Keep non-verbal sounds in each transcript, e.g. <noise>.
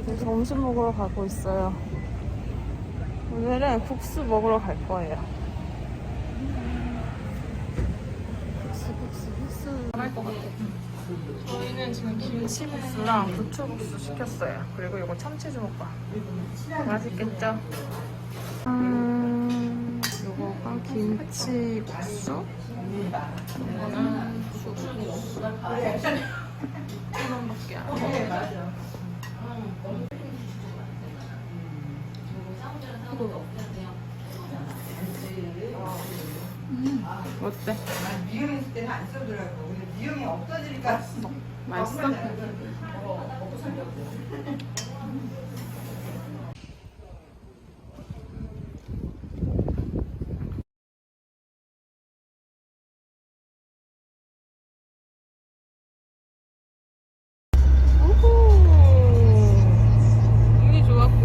지금 점심 먹으러 가고 있어요. 오늘은 국수 먹으러 갈 거예요. 국수, 국수, 국수. 잘할 것 같아. 저희는 지금 김치국수랑 부추국수 시켰어요. 그리고 이거 참치 주먹밥. 맛있겠죠? 음, 요거가 김치국수. 이거는 수국수. 이만밖에 안 돼. 어 때? 미용 있을 때는 안 쓰더라고. 근데 미용이 없어지니까 맛있어? <laughs> 우후. 운이 좋았고.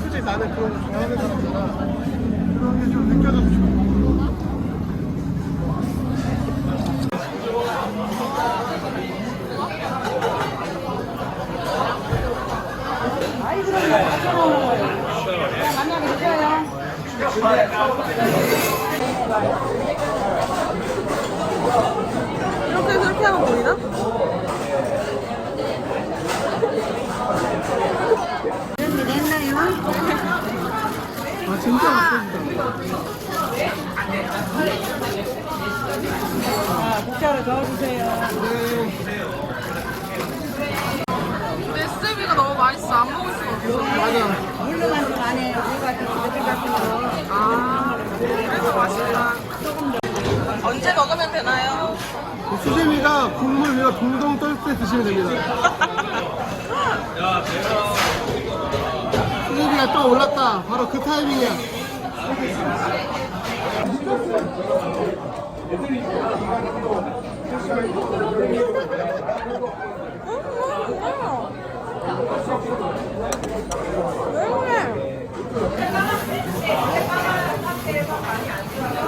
솔직히 나는 그런 거 좋아하는 사람이라 그런 게 좀 느껴져서 좋아. 이렇게 그렇게 하면 보이나? 아 진짜 맛있다. 근데 스테비가 너무 맛있어. 안 먹을 수가 없어. 맞아. 물로만도 안 해. 우리 같은 애들 같은 거. 아, 그래도 맛있다. 언제 먹으면 되나요? 수제비가 국물 위가 동동 떨 때 드시면 됩니다. <laughs> 수제비가 또 올랐다. 바로 그 타이밍이야.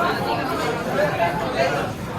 맛있지? 또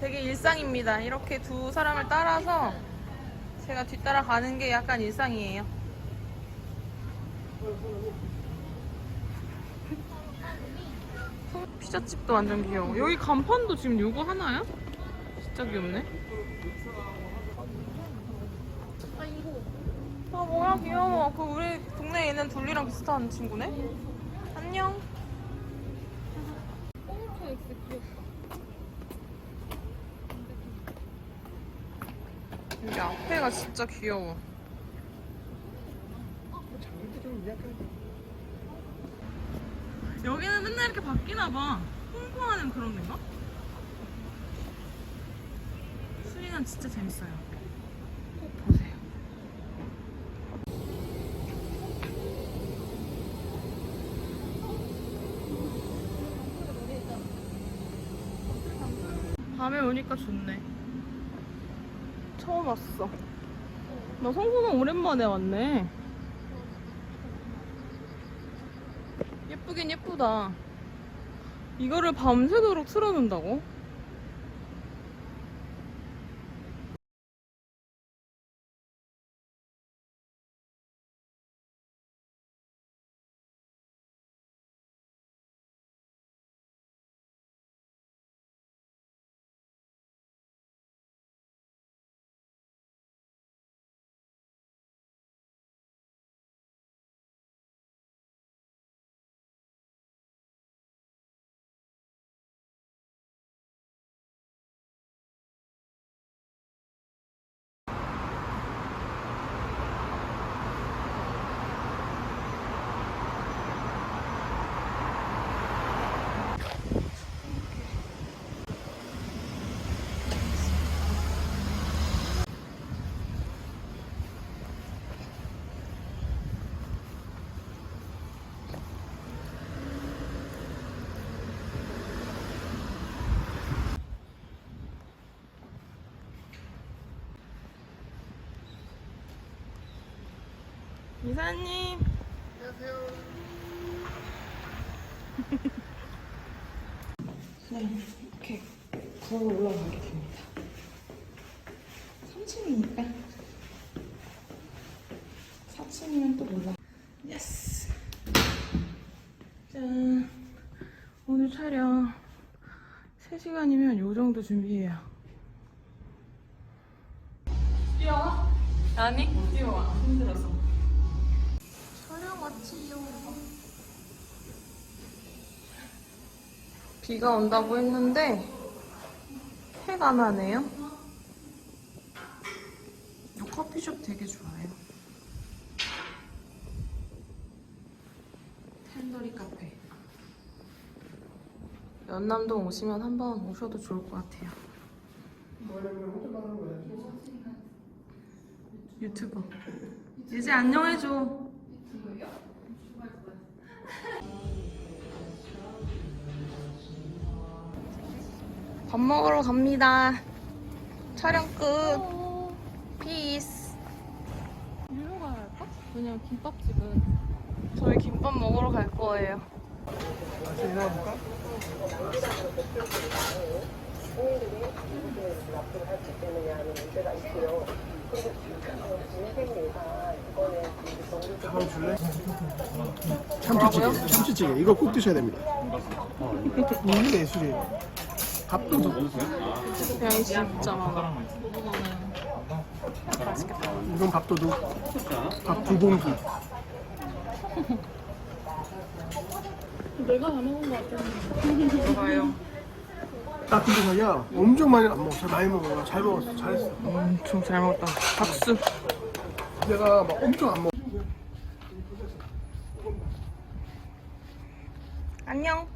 되게 일상입니다. 이렇게 두 사람을 따라서 제가 뒤따라 가는 게 약간 일상이에요. 피자집도 완전 귀여워. 여기 간판도 지금 요거 하나야? 진짜 귀엽네. 아 뭐야 귀여워. 그 우리 동네에 있는 둘리랑 비슷한 친구네. 안녕. 여기 앞에가 진짜 귀여워. 여기는 맨날 이렇게 바뀌나 봐. 홍보하는 그런 데인가? 수리는 진짜 재밌어요. 꼭 보세요. 밤에 오니까 좋네. 처음 왔어. 나 성수동 오랜만에 왔네. 예쁘긴 예쁘다. 이거를 밤새도록 틀어놓는다고? 이사님. 안녕하세요. 네, 이렇게 걸어 올라가게 됩니다. 3층이니까 4층이면 또 몰라. 예스. 짠. 오늘 촬영 3시간이면 요 정도 준비해요. 뛰어와? 아니, 뛰어와. 힘들어서. 촬영 왔지요. 비가 온다고 했는데 해가 나네요. 이 커피숍 되게 좋아요. 텐더리 카페. 연남동 오시면 한번 오셔도 좋을 것 같아요. 유튜버. 이제 안녕해줘. 밥 먹으러 갑니다. 촬영 끝. 피스. 일로 가야 할까? 그냥 김밥집은. 저희 김밥 먹으러 갈 거예요. 다시 일어나볼까? 가방 줄래? 참치찌개, 참치찌개 이거 꼭 드셔야 됩니다. 이게 예술이에요. 밥도 더 그냥 진짜 많아. 이건 밥도둑. 밥 두 공기. 좋아요. 나 근데 자기야 엄청 많이 안 먹어. 잘 많이 먹어. 잘 먹었어. 잘했어. 엄청 잘 먹었다. 박수. 내가 막 엄청 안 먹어. 안녕.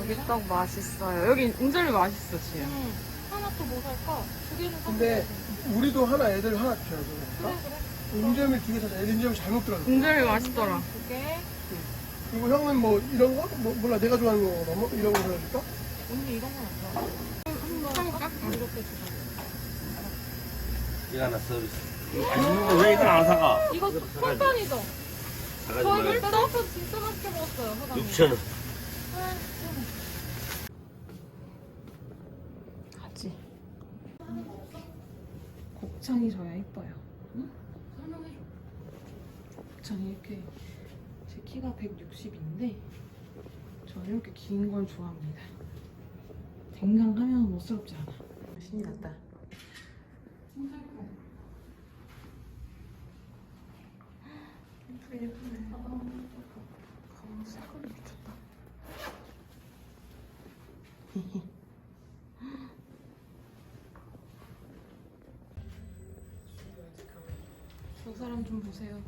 여기 떡 맛있어요. 여기 인절미 맛있어, 지금. 근데 우리도 하나 애들 하나 줘야 돼. 인절미 두개 사자. 애들 인절미 잘 먹더라고. 인절미 맛있더라. 그리고 형은 뭐 이런 거? 뭐, 몰라 내가 좋아하는 거 뭐, 이런 거 사줄까? 이거 하나 서비스. 왜 이걸 안 사가? 이거 꿀빵이죠? 사가지 저 말고. 떠서 진짜 맛있게 먹었어요, 사장님. 6천 원. 가지. 곱창이 저야 이뻐요. 설명해줘. 곱창이 이렇게 제 키가 160인데 저는 이렇게 긴 걸 좋아합니다. 댕강하면 못스럽지 않아. 신이 났다. 예쁘네 예쁘네. 가방 색깔이 미쳤다. <laughs> 좀 보세요.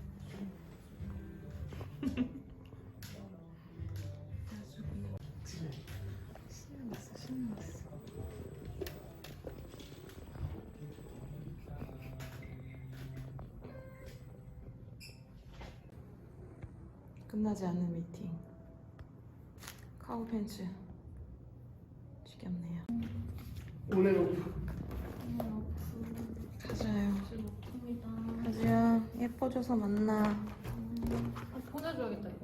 끝나지 않는 미팅. 카우 팬츠. 지겹네요. 오늘 가 써줘서 만나. 아, 보내줘야겠다.